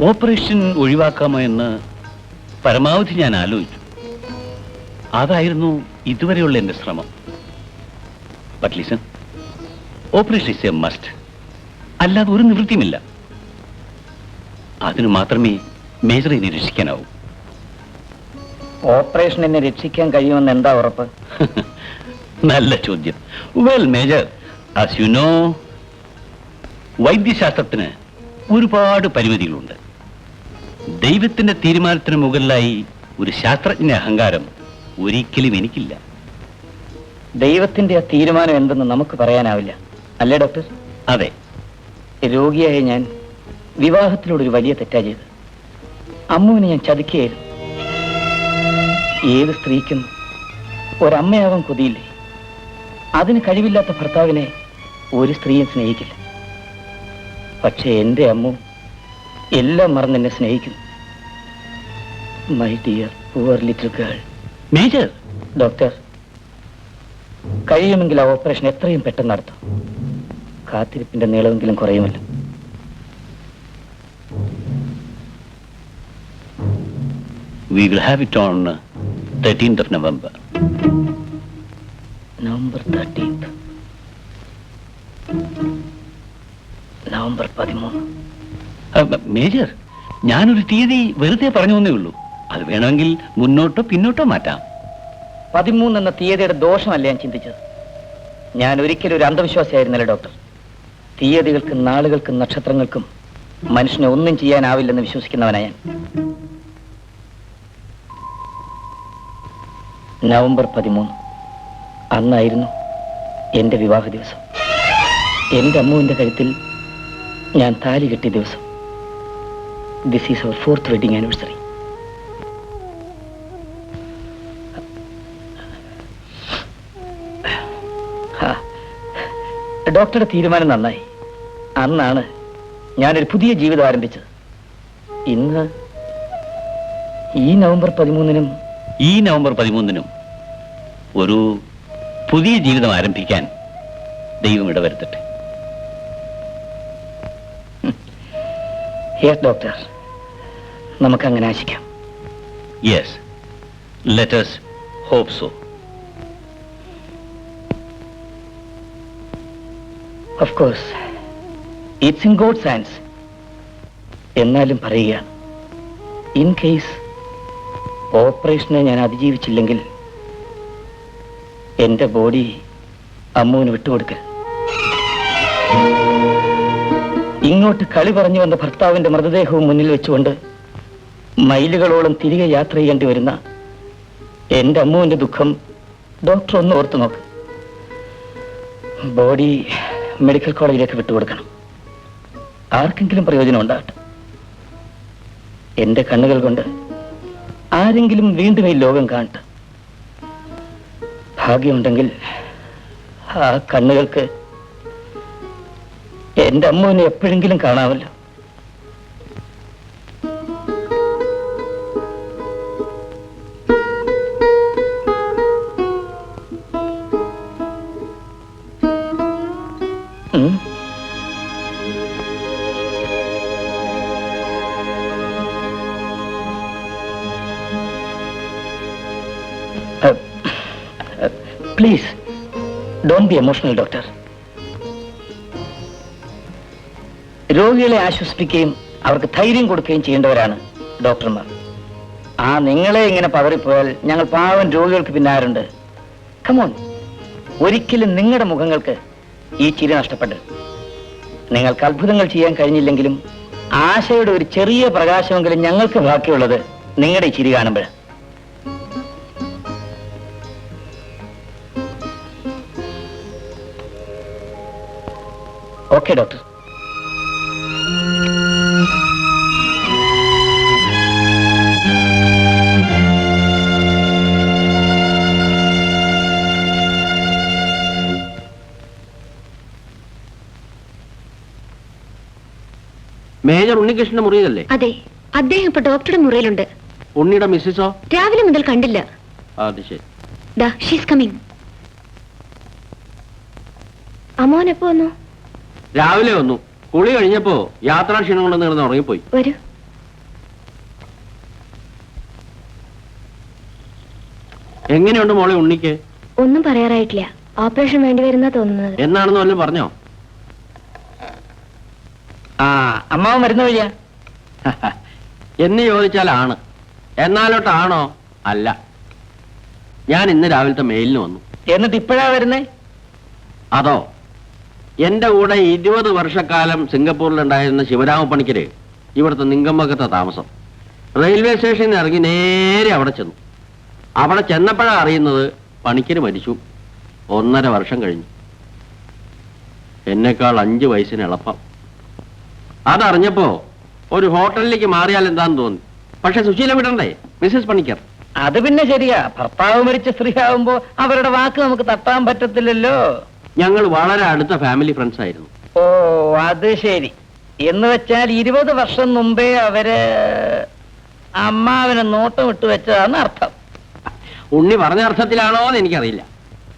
Operation ഒഴിവാക്കാമോ എന്ന് പരമാവധി ഞാൻ ആലോചിച്ചു. അതായിരുന്നു ഇതുവരെയുള്ള എന്റെ ശ്രമം. But listen operation is a must അല്ലാതെ ഒരു നിവൃത്തിയുമില്ല. അതിനു മാത്രമേ മേജറെ നിരീക്ഷിക്കാനാവൂ ഓപ്പറേഷൻ എന്നെ രക്ഷിക്കാൻ കഴിയുമെന്ന് എന്താ ഉറപ്പ്? നല്ല ചോദ്യം. Well major as you know വൈദ്യശാസ്ത്രത്തിന് ഒരുപാട് പരിമിതികളുണ്ട്. ദൈവത്തിന്റെ തീരുമാനത്തിന് മുകളിലായി ഒരു ശാസ്ത്രജ്ഞ അഹങ്കാരം ഒരിക്കലും എനിക്കില്ല. ദൈവത്തിന്റെ ആ തീരുമാനം എന്തെന്ന് നമുക്ക് പറയാനാവില്ല. അല്ലേ ഡോക്ടർ? അതെ. രോഗിയായ ഞാൻ വിവാഹത്തിലൂടെ ഒരു വലിയ തെറ്റാ ചെയ്ത് അമ്മുവിനെ ഞാൻ ചതിക്കുകയായിരുന്നു. ഏത് സ്ത്രീക്കും ഒരമ്മയാവാൻ കൊതിയില്ലേ? അതിന് കഴിവില്ലാത്ത ഭർത്താവിനെ ഒരു സ്ത്രീയും സ്നേഹിക്കില്ല. പക്ഷേ എന്റെ അമ്മ എല്ലാം മറന്ന് എന്നെ സ്നേഹിക്കുന്നു. My dear poor little girl major doctor കഴിയുമെങ്കിൽ ആ ഓപ്പറേഷൻ എത്രയും പെട്ടെന്ന് നടത്തും. കാത്തിരിപ്പിന്റെ നീളമെങ്കിലും കുറയുമല്ലോ. We will have it on thirteenth of November November thirteenth November പതിമൂന്ന്. മേജർ ഞാനൊരു തീയതി വെറുതെ പറഞ്ഞു ഉള്ളൂ. അത് വേണമെങ്കിൽ മുന്നോട്ടോ പിന്നോട്ടോ മാറ്റാം. പതിമൂന്ന് എന്ന തീയതിയുടെ ദോഷമല്ല ഞാൻ ചിന്തിച്ചത്? ഞാൻ ഒരിക്കലും ഒരു അന്ധവിശ്വാസിയായിരുന്നല്ലോ ഡോക്ടർ. തീയതികൾക്കും നാളുകൾക്കും നക്ഷത്രങ്ങൾക്കും മനുഷ്യനെ ഒന്നും ചെയ്യാനാവില്ലെന്ന് വിശ്വസിക്കുന്നവനാ ഞാൻ. നവംബർ പതിമൂന്ന്. അന്നായിരുന്നു എന്റെ വിവാഹ ദിവസം. എന്റെ അമ്മുവിന്റെ കഴുത്തിൽ ഞാൻ താലി കെട്ടിയ ദിവസം. This is our fourth wedding anniversary ഡോക്ടറുടെ തീരുമാനം നന്നായി. അന്നാണ് ഞാനൊരു പുതിയ ജീവിതം ആരംഭിച്ചത്. ഇന്ന് ഈ നവംബർ പതിമൂന്നിനും ഈ നവംബർ പതിമൂന്നിനും ഒരു പുതിയ ജീവിതം ആരംഭിക്കാൻ ദൈവം ഇടവരുത്തട്ടെ യെസ് ഡോക്ടർ നമുക്കങ്ങനെ ആശിക്കാം. Yes let's hope so of course it's in God science എന്നാലും പറയുക ഇൻ കേസ് ഓപ്പറേഷനെ ഞാൻ അതിജീവിച്ചില്ലെങ്കിൽ എന്റെ ബോഡി അമ്മുവിന് വിട്ടുകൊടുക്ക. ഇങ്ങോട്ട് കളി പറഞ്ഞു വന്ന ഭർത്താവിന്റെ മൃതദേഹവും മുന്നിൽ വെച്ചുകൊണ്ട് മൈലുകളോളം തിരികെ യാത്ര ചെയ്യേണ്ടി വരുന്ന എന്റെ അമ്മുവിന്റെ ദുഃഖം ഡോക്ടർ ഒന്ന് ഓർത്തു നോക്ക്. ബോഡി മെഡിക്കൽ കോളേജിലേക്ക് വിട്ടുകൊടുക്കണം. ആർക്കെങ്കിലും പ്രയോജനം ഉണ്ടാകട്ടെ. എന്റെ കണ്ണുകൾ കൊണ്ട് ആരെങ്കിലും വീണ്ടും ഈ ലോകം കാണട്ടെ. ഭാഗ്യമുണ്ടെങ്കിൽ ആ കണ്ണുകൾക്ക് എന്റെ അമ്മുവിനെ എപ്പോഴെങ്കിലും കാണാമല്ലോ. ബി എമോഷണൽ ഡോക്ടർ രോഗികളെ ആശ്വസിപ്പിക്കുകയും അവർക്ക് ധൈര്യം കൊടുക്കുകയും ചെയ്യേണ്ടവരാണ് ഡോക്ടർമാർ. ആ നിങ്ങളെ ഇങ്ങനെ പതറിപ്പോയാൽ ഞങ്ങൾ പാവം രോഗികൾക്ക് പിന്നാരുണ്ട്. കമോൺ ഒരിക്കലും നിങ്ങളുടെ മുഖങ്ങൾക്ക് ഈ ചിരി നഷ്ടപ്പെടരുത്. നിങ്ങൾക്ക് അത്ഭുതങ്ങൾ ചെയ്യാൻ കഴിഞ്ഞില്ലെങ്കിലും ആശയുടെ ഒരു ചെറിയ പ്രകാശമെങ്കിലും ഞങ്ങൾക്ക് ബാക്കിയുള്ളത് നിങ്ങളുടെ ചിരി കാണുമ്പോൾ ഓക്കെ ഡോക്ടർ മേജർ ഉണ്ണികൃഷ്ണന്റെ മുറിയിലല്ലേ? അതെ അദ്ദേഹം ഇപ്പൊ ഡോക്ടറുടെ മുറിയിലുണ്ട്. ഉണ്ണിയുടെ മിസ്സിസോ? രാവിലെ മുതൽ കണ്ടില്ല. അത് ശരി. ദാ ഷീസ് കമ്മിങ് അമോൻ എപ്പോ വന്നു? രാവിലെ വന്നു. കുളി കഴിഞ്ഞപ്പോ യാത്രാ ക്ഷീണം കൊണ്ട് നീർന്ന് ഉറങ്ങിപ്പോയി. വരൂ. എങ്ങനെയുണ്ട് മോളെ ഉണ്ണിക്ക്? ഒന്നും പറയാറായിട്ടില്ല. ഓപ്പറേഷൻ വേണ്ടി വരുന്ന തോന്നുന്നത്. എന്നാണെന്ന് വല്ലതും പറഞ്ഞോ? ആ അമ്മാവൻ വരുന്ന വഴിയാ. എന്ന് ചോദിച്ചാൽ ആണ്. എന്നാലോട്ടാണോ? അല്ല. ഞാൻ ഇന്ന് രാവിലത്തെ മെയിലിന് വന്നു. എന്നിട്ട് ഇപ്പോഴാ വരുന്നേ? അതോ? എന്റെ കൂടെ ഇരുപത് വർഷക്കാലം സിംഗപ്പൂരിലുണ്ടായിരുന്ന ശിവരാമ പണിക്കര് ഇവിടുത്തെ നിങ്കമ്പക്കത്തെ താമസം. റെയിൽവേ സ്റ്റേഷനിൽ ഇറങ്ങി നേരെ അവിടെ ചെന്നു. അവിടെ ചെന്നപ്പോഴാണ് അറിയുന്നത് പണിക്കര് മരിച്ചു. ഒന്നര വർഷം കഴിഞ്ഞു. എന്നെക്കാൾ അഞ്ച് വയസ്സിന് എളുപ്പം. അതറിഞ്ഞപ്പോ ഒരു ഹോട്ടലിലേക്ക് മാറിയാൽ എന്താന്ന് തോന്നി. പക്ഷെ സുശീല വിടണ്ടേ? മിസ്സസ് പണിക്കർ. അത് പിന്നെ ശരിയാ. ഭർത്താവ് മരിച്ച സ്ത്രീ ആവുമ്പോ അവരുടെ വാക്ക് നമുക്ക് തട്ടാൻ പറ്റത്തില്ലല്ലോ. ഞങ്ങൾ വളരെ അടുത്ത ഫാമിലി ഫ്രണ്ട്സ് ആയിരുന്നു. ഓ അത് ശരി. എന്ന് വെച്ചാൽ ഇരുപത് വർഷം മുമ്പേ അവർ അമ്മാവനെ നോട്ടം ഇട്ട് വെച്ചതാണ് അർത്ഥം. ഉണ്ണി പറഞ്ഞ അർത്ഥത്തിലാണോ എന്ന് എനിക്കറിയില്ല.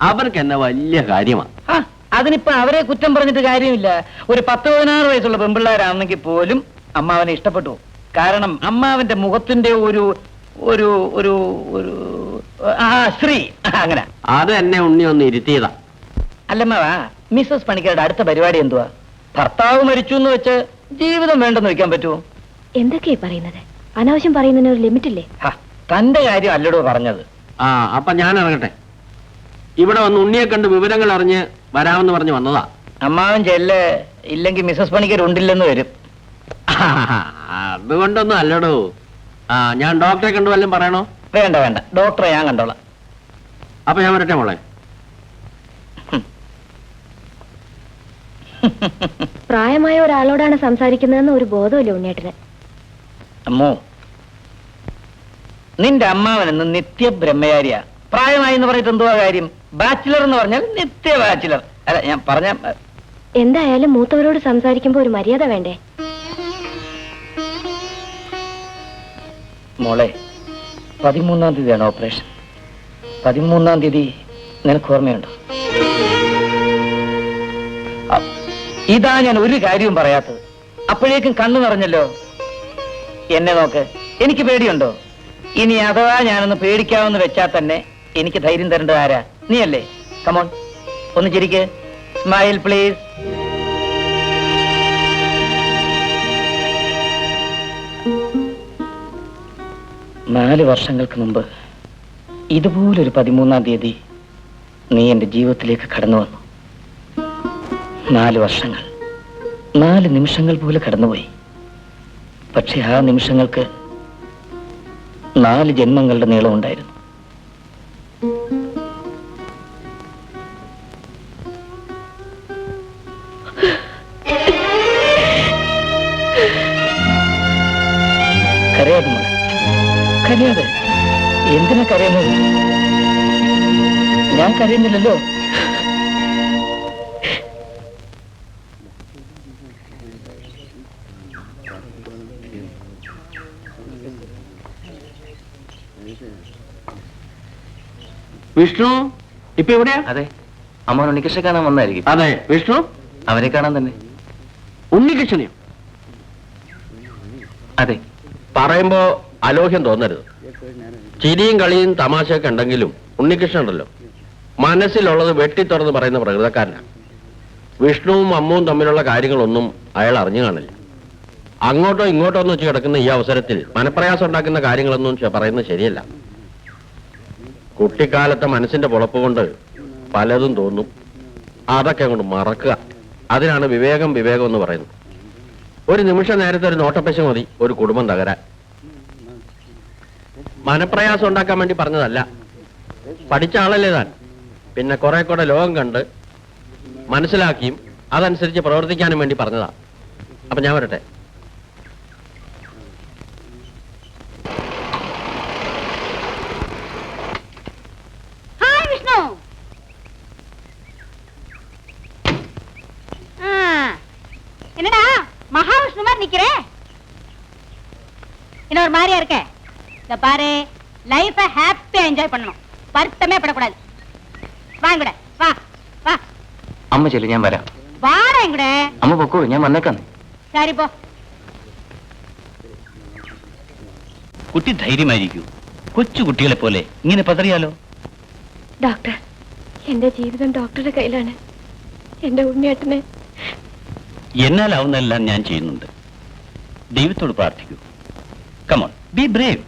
അവർക്ക് എന്നെ വലിയ കാര്യമാണ് ആ, അതിനിപ്പോ അവരെ കുറ്റം പറഞ്ഞിട്ട് കാര്യമില്ല. ഒരു പത്ത് പതിനാറ് വയസ്സുള്ള പെൺപിള്ളേരാണെങ്കിൽ പോലും അമ്മാവനെ ഇഷ്ടപ്പെട്ടു. കാരണം അമ്മാവന്റെ മുഖത്തിന്റെ ഒരു ഒരു ഒരു ഒരു ആ ശ്രീ അങ്ങനെ. അത് എന്നെ ഉണ്ണി ഒന്ന് ഇരുത്തിയതാ. അല്ലമ്മാവാ മിസ്സസ് പണിക്കരുടെ അടുത്ത പരിപാടി എന്തുവാ? ഭർത്താവ് മരിച്ചു എന്ന് വെച്ച് ജീവിതം വേണ്ടെന്ന് വെക്കാൻ പറ്റുമോ എന്തൊക്കെയാ പറയുന്നത്? അനാവശ്യം പറയുന്നതിന് ഒരു ലിമിറ്റ് ഇല്ലേ ഹ, തന്റെ കാര്യം അല്ലടോ പറഞ്ഞത്. ആ അപ്പൊ ഞാൻ ഇറങ്ങട്ടെ. ഇവിടെ വന്ന് ഉണ്ണിയെ കണ്ട് വിവരങ്ങൾ അറിഞ്ഞ് വരാമെന്ന് പറഞ്ഞ് വന്നതാ. അമ്മാവൻ ചെല്ല് ഇല്ലെങ്കിൽ മിസ്സസ് പണിക്കർ ഉണ്ടില്ലെന്ന് വരും അതുകൊണ്ടൊന്നും അല്ലടോ. ആ ഞാൻ ഡോക്ടറെ കണ്ടു വല്ലതും പറയണോ? വേണ്ട വേണ്ട. ഡോക്ടറെ ഞാൻ കണ്ടോളാം. അപ്പൊ ഞാൻ വരട്ടെ മോളെ. പ്രായമായ ഒരാളോടാണ് സംസാരിക്കുന്നതെന്ന് ഒരു ബോധമില്ല ഉണ്ണിയേട്ടന്. അമ്മോ നിന്റെ അമ്മാവൻ എന്ന് നിത്യ ബ്രഹ്മചാരിയാ പ്രായമായി എന്ന് പറഞ്ഞിട്ട് എന്തുവാ കാര്യം? ബാച്ചിലർ എന്ന് പറഞ്ഞാൽ നിത്യ ബാച്ചിലർ. അല്ല ഞാൻ പറഞ്ഞ എന്തായാലും മൂത്തവരോട് സംസാരിക്കുമ്പോ ഒരു മര്യാദ വേണ്ടേ? മോളെ പതിമൂന്നാം തീയതിയാണ് ഓപ്പറേഷൻ. പതിമൂന്നാം തീയതി നിനക്ക് ഓർമ്മയുണ്ടോ? ഇതാ ഞാൻ ഒരു കാര്യവും പറയാത്തത്. അപ്പോഴേക്കും കണ്ണു നിറഞ്ഞല്ലോ. എന്നെ നോക്ക് എനിക്ക് പേടിയുണ്ടോ? ഇനി അഥവാ ഞാനൊന്ന് പേടിക്കാമെന്ന് വെച്ചാൽ തന്നെ എനിക്ക് ധൈര്യം തരേണ്ടത് ആരാ? നീയല്ലേ? കമോൺ ഒന്ന് ചിരിക്ക്. സ്മൈൽ പ്ലീസ് നാല് വർഷങ്ങൾക്ക് മുമ്പ് ഇതുപോലൊരു പതിമൂന്നാം തീയതി നീ എന്റെ ജീവിതത്തിലേക്ക് കടന്നു വന്നു. നാല് വർഷങ്ങൾ. നാല് നിമിഷങ്ങൾ പോലെ കടന്നുപോയി. പക്ഷെ ആ നിമിഷങ്ങൾക്ക് നാല് ജന്മങ്ങളുടെ നീളമുണ്ടായിരുന്നു കരയാതെ കരയാതെ? എന്തിനാ കരയുന്നത്? ഞാൻ കരയുന്നില്ലല്ലോ. വിഷ്ണു ഇപ്പൊ എവിടെയാ? അതെ. അമ്മ ഉണ്ണികൃഷ്ണ കാണാൻ വന്നായിരിക്കും. അതെ വിഷ്ണു? അവരെ കാണാൻ തന്നെ. ഉണ്ണികൃഷ്ണനെയോ? അതെ. പറയുമ്പോ അലോഹ്യം തോന്നരുത്. ചിരിയും കളിയും തമാശയൊക്കെ ഉണ്ടെങ്കിലും ഉണ്ണികൃഷ്ണൻ ഉണ്ടല്ലോ മനസ്സിലുള്ളത് വെട്ടി തുറന്ന് പറയുന്ന പ്രകൃതക്കാരനാണ് വിഷ്ണുവും അമ്മുവും തമ്മിലുള്ള കാര്യങ്ങളൊന്നും അയാൾ അറിഞ്ഞു കാണില്ല. അങ്ങോട്ടോ ഇങ്ങോട്ടോ എന്ന് വെച്ച് കിടക്കുന്ന ഈ അവസരത്തിൽ മനപ്രയാസം ഉണ്ടാക്കുന്ന കാര്യങ്ങളൊന്നും പറയുന്നത് ശരിയല്ല. കുട്ടിക്കാലത്തെ മനസ്സിന്റെ പൊളപ്പ് കൊണ്ട് പലതും തോന്നും. അതൊക്കെ അങ്ങോട്ട് മറക്കുക. അതിനാണ് വിവേകം വിവേകം എന്ന് പറയുന്നത്. ഒരു നിമിഷ നേരത്തെ ഒരു നോട്ടപ്പശ മതി ഒരു കുടുംബം തകരാൻ. മനപ്രയാസം ഉണ്ടാക്കാൻ വേണ്ടി പറഞ്ഞതല്ല. പഠിച്ച ആളല്ലേ താൻ? പിന്നെ കുറെ കൂടെ ലോകം കണ്ട് മനസ്സിലാക്കിയും അതനുസരിച്ച് പ്രവർത്തിക്കാനും വേണ്ടി പറഞ്ഞതാ. അപ്പൊ ഞാൻ വരട്ടെ. நிக்கிற என்ன ஒரு மாதிரியா இருக்க இந்த பாரு லைஃப ஹாப்பியா என்ஜாய் பண்ணணும் வருத்தமே படக்கூடாது வாங்கட வா வா അമ്മ ചെല്ലു ഞാൻ വരാം വാടാ ഇങ്ങടെ അമ്മ പൊക്കോ ഞാൻ വന്നേക്കാം ശരി പോ കുട്ടി ധൈര്യമായിരിക്കൂ കൊച്ചു കുട്ടികളെ പോലെ ഇങ്ങനെ പതറിയാലോ ഡോക്ടർ എന്റെ ജീവിതം ഡോക്ടറുടെ കയ്യിലാണ് എന്റെ ഉണ്ണിയേട്ടനെ എന്നാലാവുന്നതെല്ലാം ഞാൻ ചെയ്യുന്നുണ്ട് ദൈവത്തോട് പ്രാർത്ഥിക്കൂ. കമോൺ ബി ബ്രേവ്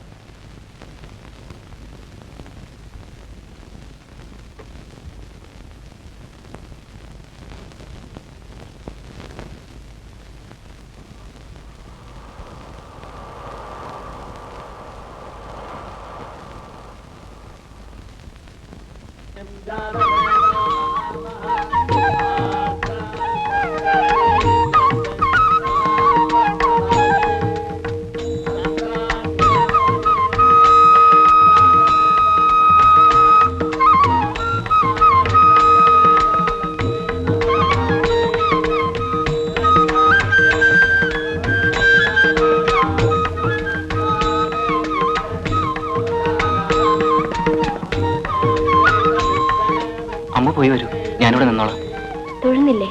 തൊഴുന്നില്ലേ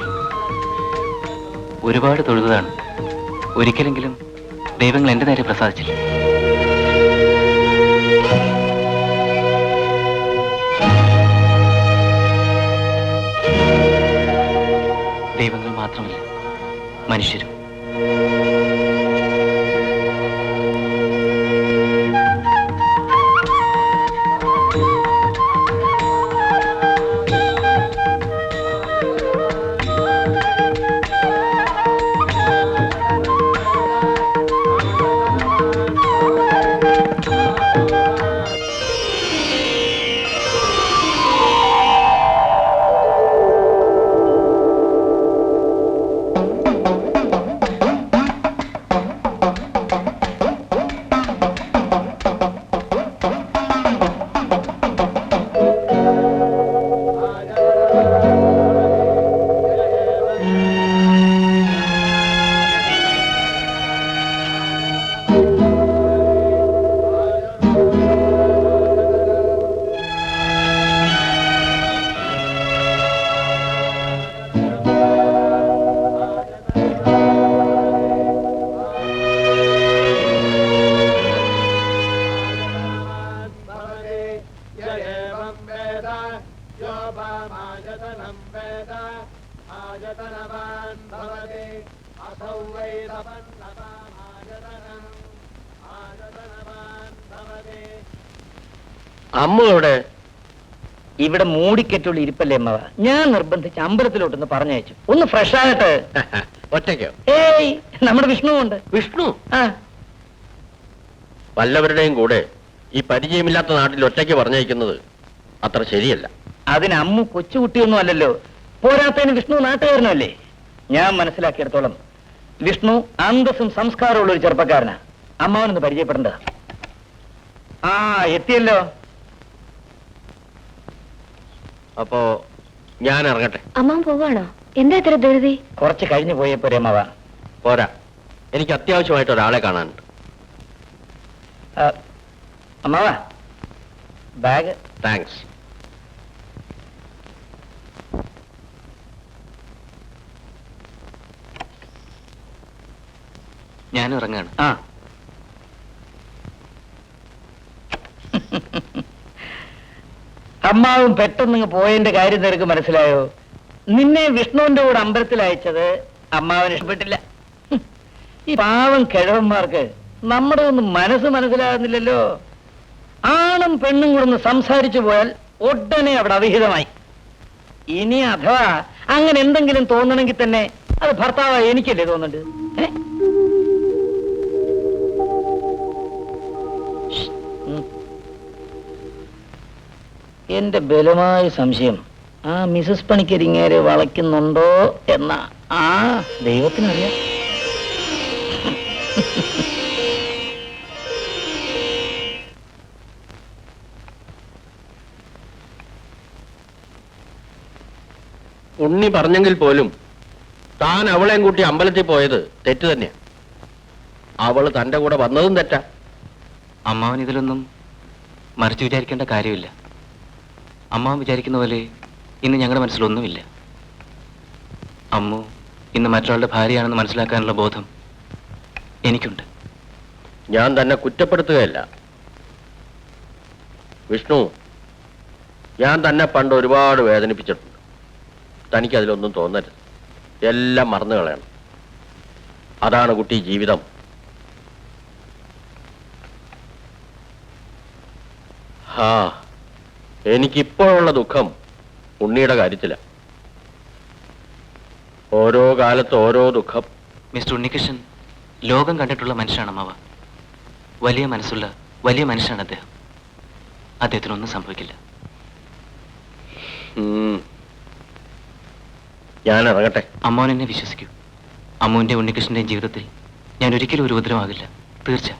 ഒരുപാട് തൊഴുതാണ് ഒരിക്കലെങ്കിലും ദൈവങ്ങൾ എന്റെ നേരെ പ്രസാദിച്ചില്ല. ദൈവങ്ങൾ മാത്രമല്ല മനുഷ്യരും അമ്മ എവിടെ ഇവിടെ മൂടിക്കെട്ടുള്ള ഇരിപ്പല്ലേ അമ്മവ ഞാൻ നിർബന്ധിച്ച് അമ്പലത്തിലോട്ടൊന്ന് പറഞ്ഞയച്ചു. ഒന്ന് ഫ്രഷ് ആകട്ടെ ഒറ്റയ്ക്കോ? ഏയ് നമ്മുടെ വിഷ്ണു ഉണ്ട് വിഷ്ണു? ആ. വല്ലവരുടെയും കൂടെ ഈ പരിചയമില്ലാത്ത നാട്ടിൽ ഒറ്റയ്ക്ക് പറഞ്ഞയക്കുന്നത് അത്ര ശരിയല്ല. അതിന് അമ്മു കൊച്ചുകുട്ടിയൊന്നും അല്ലല്ലോ. പോരാത്തതിന് വിഷ്ണു നാട്ടുകാരനല്ലേ? ഞാൻ മനസ്സിലാക്കിയിടത്തോളം. വിഷ്ണു അന്തസ്സും സംസ്കാരമുള്ള ഒരു ചെറുപ്പക്കാരനാ. അമ്മാവനൊന്ന് പരിചയപ്പെടേണ്ട. ആ എത്തിയല്ലോ. അപ്പോ ഞാൻ ഇറങ്ങട്ടെ. അമ്മാൻ പോവാണോ എന്താ ഇത്ര ധൃതി? കുറച്ച് കഴിഞ്ഞു പോയേ പോരെ അമ്മാവ. പോരാ. എനിക്ക് അത്യാവശ്യമായിട്ട് ഒരാളെ കാണാനുണ്ട്. അമ്മാവ. ബാഗ്. താങ്ക്സ്. ഞാനും ഇറങ്ങാണ് ആ. അമ്മാവും പെട്ടെന്ന് പോയതിന്റെ കാര്യം തിരക്ക് മനസ്സിലായോ? നിന്നെ വിഷ്ണുവിന്റെ കൂടെ അമ്പലത്തിൽ അയച്ചത് അമ്മാവന് ഇഷ്ടപ്പെട്ടില്ല. ഈ പാവം കിഴവന്മാർക്ക് നമ്മുടെ ഒന്നും മനസ്സ് മനസ്സിലാകുന്നില്ലല്ലോ. ആണും പെണ്ണും കൂടെ ഒന്ന് സംസാരിച്ചു പോയാൽ ഉടനെ അവിടെ അവിഹിതമായി. ഇനി അഥവാ അങ്ങനെ എന്തെങ്കിലും തോന്നണമെങ്കിൽ തന്നെ അത് ഭർത്താവായി എനിക്കല്ലേ തോന്നുന്നുണ്ട് ഏ? എന്റെ ബലമായ സംശയം ആ മിസസ് പണിക്കരിങ്ങേരെ വളയ്ക്കുന്നുണ്ടോ എന്ന ആ ദൈവത്തിനറിയാം. ഉണ്ണി പറഞ്ഞെങ്കിൽ പോലും താൻ അവളെയും കൂട്ടി അമ്പലത്തിൽ പോയത് തെറ്റ് തന്നെയാ. അവൾ തന്റെ കൂടെ വന്നതും തെറ്റാ. അമ്മാവൻ ഇതിലൊന്നും മറിച്ചു വിചാരിക്കേണ്ട കാര്യമില്ല. അമ്മാവൻ വിചാരിക്കുന്ന പോലെ ഇന്ന് ഞങ്ങളുടെ മനസ്സിലൊന്നുമില്ല. അമ്മു ഇന്ന് മറ്റൊരാളുടെ ഭാര്യയാണെന്ന് മനസ്സിലാക്കാനുള്ള ബോധം എനിക്കുണ്ട്. ഞാൻ തന്നെ കുറ്റപ്പെടുത്തുകയല്ല. വിഷ്ണു ഞാൻ തന്നെ പണ്ട് ഒരുപാട് വേദനിപ്പിച്ചിട്ടുണ്ട്. തനിക്ക് അതിലൊന്നും തോന്നരുത്. എല്ലാം മറന്നു കളയണം. അതാണ് കുട്ടി ജീവിതം. ഹാ. എനിക്കിപ്പോഴുള്ള ദുഃഖം ഉണ്ണിയുടെ കാര്യത്തില. ഓരോ കാലത്ത് ഓരോ ദുഃഖം. മിസ്റ്റർ ഉണ്ണികൃഷ്ണൻ ലോകം കണ്ടിട്ടുള്ള മനുഷ്യനാണ് അമ്മാവ. വലിയ മനസ്സുള്ള വലിയ മനുഷ്യനാണ് അദ്ദേഹം. അദ്ദേഹത്തിനൊന്നും സംഭവിക്കില്ല. ഞാൻ ഇറങ്ങട്ടെ. അമ്മാവൻ എന്നെ വിശ്വസിക്കൂ. അമ്മുവിന്റെ ഉണ്ണികൃഷ്ണന്റെയും ജീവിതത്തിൽ ഞാൻ ഒരിക്കലും ഒരു ഉപദ്രവമാകില്ല. തീർച്ച